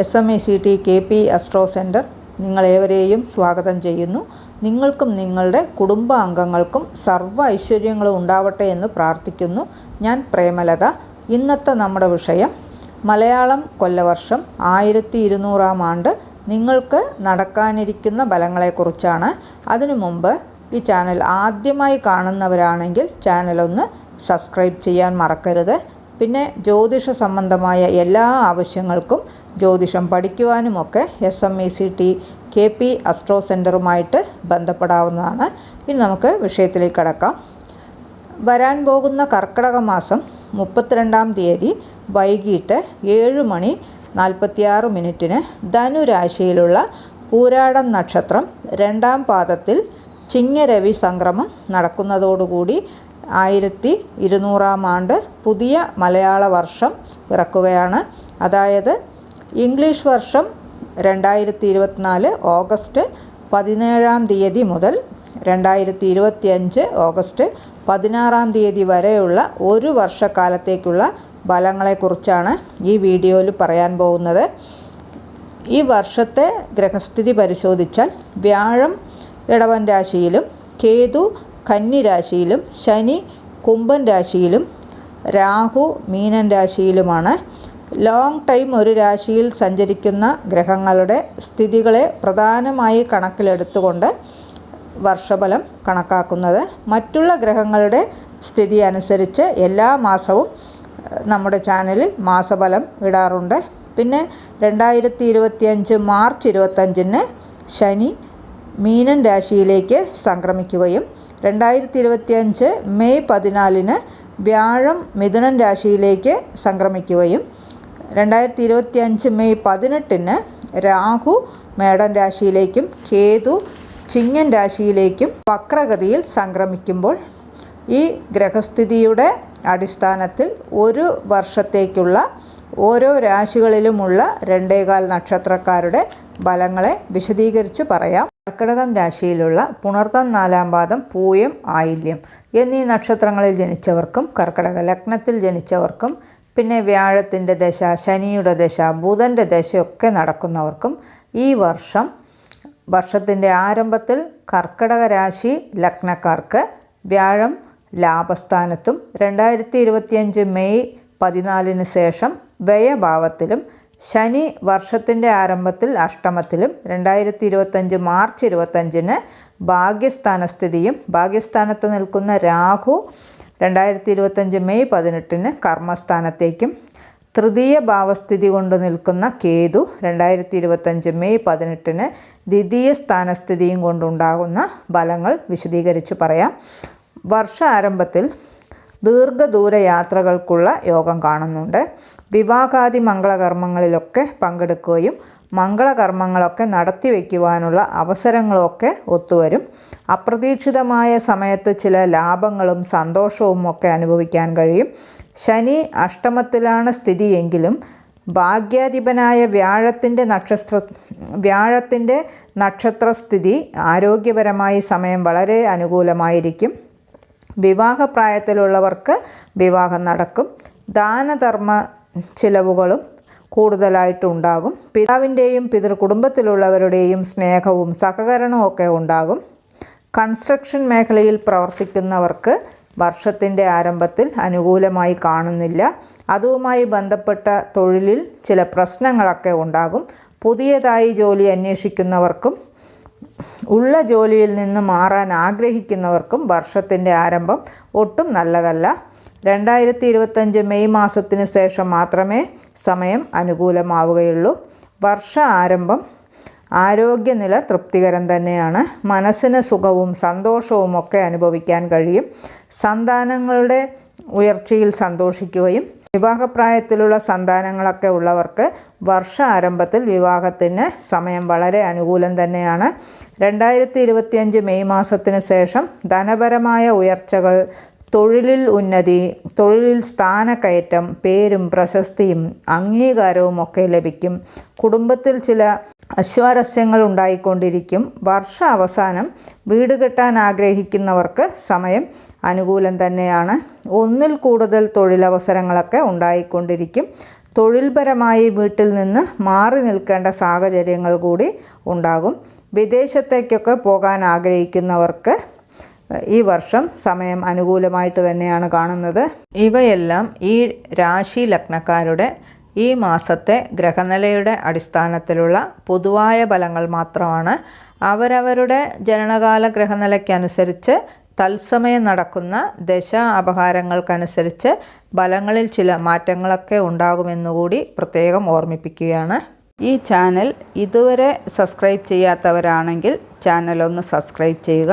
S M E C T K P astro center നിങ്ങളേവരെയും സ്വാഗതം ചെയ്യുന്നു. നിങ്ങൾക്കും നിങ്ങളുടെ കുടുംബാംഗങ്ങൾക്കും സർവ ഐശ്വര്യങ്ങളും ഉണ്ടാവട്ടെ എന്ന് പ്രാർത്ഥിക്കുന്നു. ഞാൻ പ്രേമലത. ഇന്നത്തെ നമ്മുടെ വിഷയം മലയാളം കൊല്ലവർഷം ആയിരത്തി ഇരുന്നൂറാം ആണ്ട് നിങ്ങൾക്ക് നടക്കാനിരിക്കുന്ന ഫലങ്ങളെക്കുറിച്ചാണ്. അതിനു മുമ്പ് ഈ ചാനൽ ആദ്യമായി കാണുന്നവരാണെങ്കിൽ ചാനലൊന്ന് സബ്സ്ക്രൈബ് ചെയ്യാൻ മറക്കരുത്. പിന്നെ ജ്യോതിഷ സംബന്ധമായ എല്ലാ ആവശ്യങ്ങൾക്കും ജ്യോതിഷം പഠിക്കുവാനുമൊക്കെ S M E C T K P astro സെന്ററുമായിട്ട് ബന്ധപ്പെടാവുന്നതാണ്. ഇനി നമുക്ക് വിഷയത്തിലേക്ക് കടക്കാം. വരാൻ പോകുന്ന കർക്കിടക മാസം മുപ്പത്തിരണ്ടാം തീയതി വൈകിട്ട് ഏഴ് മണി നാൽപ്പത്തിയാറ് മിനിറ്റിന് ധനുരാശിയിലുള്ള പൂരാടം നക്ഷത്രം രണ്ടാം പാദത്തിൽ ചിങ്ങരവി സംക്രമം നടക്കുന്നതോടുകൂടി ആയിരത്തി ഇരുന്നൂറാം ആണ്ട് പുതിയ മലയാള വർഷം പിറക്കുകയാണ്. അതായത് ഇംഗ്ലീഷ് വർഷം രണ്ടായിരത്തി ഇരുപത്തിനാല് ഓഗസ്റ്റ് പതിനേഴാം തീയതി മുതൽ രണ്ടായിരത്തി ഇരുപത്തിയഞ്ച് ഓഗസ്റ്റ് പതിനാറാം തീയതി വരെയുള്ള ഒരു വർഷക്കാലത്തേക്കുള്ള ഫലങ്ങളെക്കുറിച്ചാണ് ഈ വീഡിയോയിൽ പറയാൻ പോകുന്നത്. ഈ വർഷത്തെ ഗ്രഹസ്ഥിതി പരിശോധിച്ചാൽ വ്യാഴം ഇടവൻ രാശിയിലും കേതു കന്നി രാശിയിലും ശനി കുംഭൻ രാശിയിലും രാഹു മീനൻ രാശിയിലുമാണ്. ലോങ് ടൈം ഒരു രാശിയിൽ സഞ്ചരിക്കുന്ന ഗ്രഹങ്ങളുടെ സ്ഥിതികളെ പ്രധാനമായി കണക്കിലെടുത്തുകൊണ്ട് വർഷഫലം കണക്കാക്കുന്നത്. മറ്റുള്ള ഗ്രഹങ്ങളുടെ സ്ഥിതി അനുസരിച്ച് എല്ലാ മാസവും നമ്മുടെ ചാനലിൽ മാസഫലം ഇടാറുണ്ട്. പിന്നെ രണ്ടായിരത്തി ഇരുപത്തിയഞ്ച് മാർച്ച് ഇരുപത്തഞ്ചിന് ശനി മീനൻ രാശിയിലേക്ക് സംക്രമിക്കുകയും രണ്ടായിരത്തി ഇരുപത്തിയഞ്ച് മെയ് പതിനാലിന് വ്യാഴം മിഥുനൻ രാശിയിലേക്ക് സംക്രമിക്കുകയും രണ്ടായിരത്തി ഇരുപത്തിയഞ്ച് മെയ് പതിനെട്ടിന് രാഹു മേടൻ രാശിയിലേക്കും കേതു ചിങ്ങൻ രാശിയിലേക്കും വക്രഗതിയിൽ സംക്രമിക്കുമ്പോൾ ഈ ഗ്രഹസ്ഥിതിയുടെ അടിസ്ഥാനത്തിൽ ഒരു വർഷത്തേക്കുള്ള ഓരോ രാശികളിലുമുള്ള രണ്ടേകാൽ നക്ഷത്രക്കാരുടെ ഫലങ്ങളെ വിശദീകരിച്ച് പറയാം. കർക്കിടകം രാശിയിലുള്ള പുണർത്തം നാലാം പാദം പൂയം ആയില്യം എന്നീ നക്ഷത്രങ്ങളിൽ ജനിച്ചവർക്കും കർക്കിടക ലഗ്നത്തിൽ ജനിച്ചവർക്കും പിന്നെ വ്യാഴത്തിന്റെ ദശ ശനിയുടെ ദശ ബുധന്റെ ദശയൊക്കെ നടക്കുന്നവർക്കും ഈ വർഷം വർഷത്തിന്റെ ആരംഭത്തിൽ കർക്കിടക രാശി ലഗ്നക്കാർക്ക് വ്യാഴം ലാഭസ്ഥാനത്തും രണ്ടായിരത്തി ഇരുപത്തിയഞ്ച് മെയ് പതിനാലിന് ശേഷം വ്യയഭാവത്തിലും ശനി വർഷത്തിന്റെ ആരംഭത്തിൽ അഷ്ടമത്തിലും രണ്ടായിരത്തി ഇരുപത്തഞ്ച് മാർച്ച് ഇരുപത്തഞ്ചിന് ഭാഗ്യസ്ഥാനസ്ഥിതിയും ഭാഗ്യസ്ഥാനത്ത് നിൽക്കുന്ന രാഹു രണ്ടായിരത്തി ഇരുപത്തഞ്ച് മെയ് പതിനെട്ടിന് കർമ്മസ്ഥാനത്തേക്കും. തൃതീയ ഭാവസ്ഥിതി കൊണ്ട് നിൽക്കുന്ന കേതു രണ്ടായിരത്തി ഇരുപത്തഞ്ച് മെയ് പതിനെട്ടിന് ദ്വിതീയ സ്ഥാനസ്ഥിതിയും കൊണ്ടുണ്ടാകുന്ന ഫലങ്ങൾ വിശദീകരിച്ച് പറയാം. വർഷ ആരംഭത്തിൽ ദീർഘദൂര യാത്രകൾക്കുള്ള യോഗം കാണുന്നുണ്ട്. വിവാഹാദി മംഗളകർമ്മങ്ങളിലൊക്കെ പങ്കെടുക്കുകയും മംഗളകർമ്മങ്ങളൊക്കെ നടത്തി വയ്ക്കുവാനുള്ള അവസരങ്ങളൊക്കെ ഒത്തുവരും. അപ്രതീക്ഷിതമായ സമയത്ത് ചില ലാഭങ്ങളും സന്തോഷവും ഒക്കെ അനുഭവിക്കാൻ കഴിയും. ശനി അഷ്ടമത്തിലാണ് സ്ഥിതിയെങ്കിലും ഭാഗ്യാധിപനായ വ്യാഴത്തിന്റെ നക്ഷത്ര വ്യാഴത്തിന്റെ നക്ഷത്രസ്ഥിതി ആരോഗ്യപരമായി സമയം വളരെ അനുകൂലമായിരിക്കും. വിവാഹപ്രായത്തിലുള്ളവർക്ക് വിവാഹം നടക്കും. ദാനധർമ്മ ചിലവുകളും കൂടുതലായിട്ടുണ്ടാകും. പിതാവിന്റെയും പിതൃ കുടുംബത്തിലുള്ളവരുടെയും സ്നേഹവും സഹകരണവും ഒക്കെ ഉണ്ടാകും. കൺസ്ട്രക്ഷൻ മേഖലയിൽ പ്രവർത്തിക്കുന്നവർക്ക് വർഷത്തിന്റെ ആരംഭത്തിൽ അനുകൂലമായി കാണുന്നില്ല. അതുമായി ബന്ധപ്പെട്ട തൊഴിലിൽ ചില പ്രശ്നങ്ങളൊക്കെ ഉണ്ടാകും. പുതിയതായി ജോലി അന്വേഷിക്കുന്നവർക്കും ഉള്ള ജോലിയിൽ നിന്ന് മാറാൻ ആഗ്രഹിക്കുന്നവർക്കും വർഷത്തിന്റെ ആരംഭം ഒട്ടും നല്ലതല്ല. രണ്ടായിരത്തി ഇരുപത്തഞ്ച് മെയ് മാസത്തിന് ശേഷം മാത്രമേ സമയം അനുകൂലമാവുകയുള്ളൂ. വർഷ ആരംഭം ആരോഗ്യനില തൃപ്തികരം തന്നെയാണ്. മനസ്സിന് സുഖവും സന്തോഷവും ഒക്കെ അനുഭവിക്കാൻ കഴിയും. സന്താനങ്ങളുടെ ഉയർച്ചയിൽ സന്തോഷിക്കുകയും വിവാഹപ്രായത്തിലുള്ള സന്താനങ്ങളൊക്കെ ഉള്ളവർക്ക് വർഷ ആരംഭത്തിൽ വിവാഹത്തിന് സമയം വളരെ അനുകൂലം തന്നെയാണ്. രണ്ടായിരത്തി ഇരുപത്തിയഞ്ച് മെയ് മാസത്തിന് ശേഷം ധനപരമായ ഉയർച്ചകൾ തൊഴിലിൽ ഉന്നതി തൊഴിലിൽ സ്ഥാനക്കയറ്റം പേരും പ്രശസ്തിയും അംഗീകാരവും ഒക്കെ ലഭിക്കും. കുടുംബത്തിൽ ചില അശ്വാരസ്യങ്ങൾ ഉണ്ടായിക്കൊണ്ടിരിക്കും. വർഷ അവസാനം വീട് കെട്ടാൻ ആഗ്രഹിക്കുന്നവർക്ക് സമയം അനുകൂലം തന്നെയാണ്. ഒന്നിൽ കൂടുതൽ തൊഴിലവസരങ്ങളൊക്കെ ഉണ്ടായിക്കൊണ്ടിരിക്കും. തൊഴിൽപരമായി വീട്ടിൽ നിന്ന് മാറി നിൽക്കേണ്ട സാഹചര്യങ്ങൾ കൂടി ഉണ്ടാകും. വിദേശത്തേക്കൊക്കെ പോകാൻ ആഗ്രഹിക്കുന്നവർക്ക് ഈ വർഷം സമയം അനുകൂലമായിട്ട് തന്നെയാണ് കാണുന്നത്. ഇവയെല്ലാം ഈ രാശി ലഗ്നക്കാരുടെ ഈ മാസത്തെ ഗ്രഹനിലയുടെ അടിസ്ഥാനത്തിലുള്ള പൊതുവായ ഫലങ്ങൾ മാത്രമാണ്. അവരവരുടെ ജനനകാല ഗ്രഹനിലയ്ക്കനുസരിച്ച് തത്സമയം നടക്കുന്ന ദശ അപഹാരങ്ങൾക്കനുസരിച്ച് ഫലങ്ങളിൽ ചില മാറ്റങ്ങളൊക്കെ ഉണ്ടാകുമെന്നുകൂടി പ്രത്യേകം ഓർമ്മിപ്പിക്കുകയാണ്. ഈ ചാനൽ ഇതുവരെ സബ്സ്ക്രൈബ് ചെയ്യാത്തവരാണെങ്കിൽ ചാനൽ ഒന്ന് സബ്സ്ക്രൈബ് ചെയ്യുക.